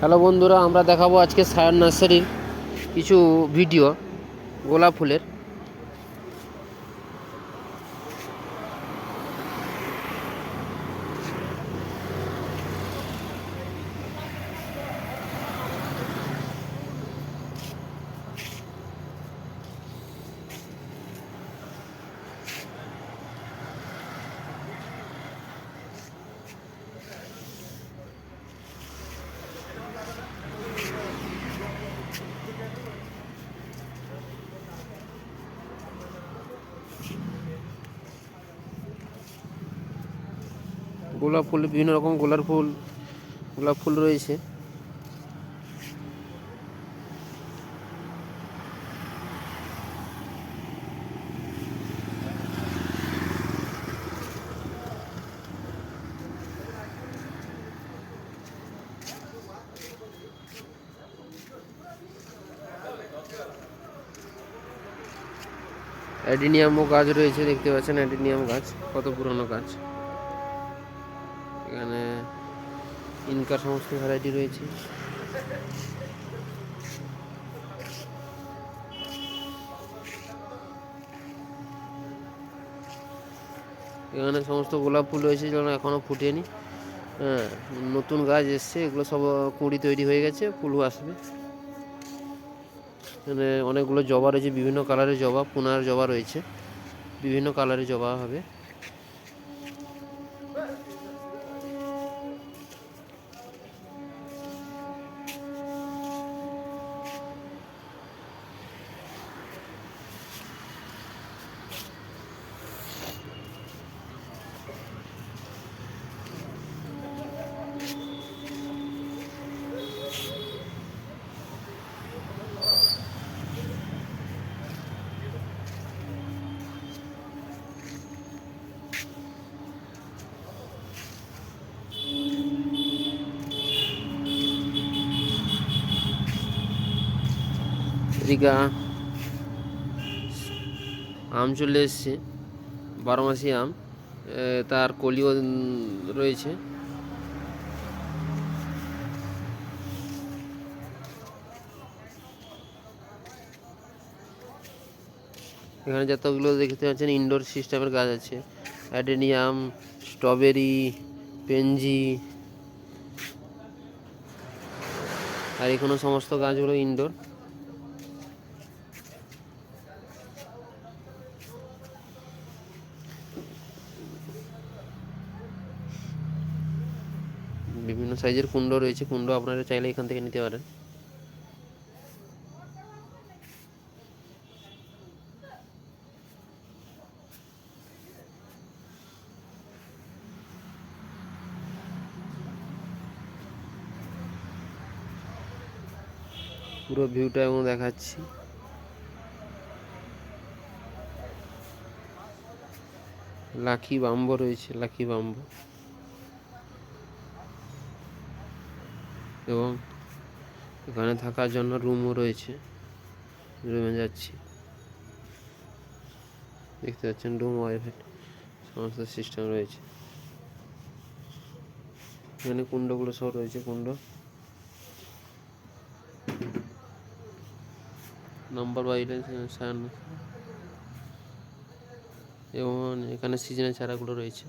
Hello বন্ধুরা আমরা দেখাবো আজকে সায়ন নার্সারির কিছু ভিডিও গোলাপ ফুলের। গোলাপ ফুল, বিভিন্ন রকম গোলাপ ফুল গোলাপ ফুল রয়েছে। অ্যাডিনিয়ামও গাছ রয়েছে, দেখতে পাচ্ছেন অ্যাডিনিয়াম গাছ, কত পুরনো গাছ। এখানে ইনকার সমস্ত ভ্যারাইটি রয়েছে। এখানে সমস্ত গোলাপ ফুল রয়েছে যেগুলো এখনও ফুটেনি। হ্যাঁ নতুন গাছ এসছে, এগুলো সব কুঁড়ি তৈরি হয়ে গেছে, ফুলও আসবে। এখানে অনেকগুলো জবা রয়েছে, বিভিন্ন কালারের জবা, পুনার জবা রয়েছে, বিভিন্ন কালারের জবা হবে। এদিকে আম চলে এসছে বারো মাসি আম তার কলিও রয়েছে। এখানে যতগুলো দেখতে পাচ্ছেন ইনডোর সিস্টেমের গাছ আছে। অ্যাডেনিয়াম, স্ট্রবেরি পেনজি আর এখানে সমস্ত গাছগুলো ইনডোর বিভিন্ন সাইজের কুণ্ড রয়েছে, কুণ্ড আপনারা চাইলে এখান থেকে নিতে পারেন। পুরো ভিউটা এবং দেখাচ্ছি। লাকি বাম্ব রয়েছে, লাকি বাম্বো। এবং এখানে থাকার জন্য রুমও রয়েছে। রুমে যাচ্ছি। দেখতে পাচ্ছেন রুম ওয়াইফাই সমস্ত সিস্টেম রয়েছে। এখানে কুণ্ডগুলো সব রয়েছে, কুণ্ড। নাম্বার বাইরে সায়ান এবং এখানে সিজনের চারাগুলো রয়েছে।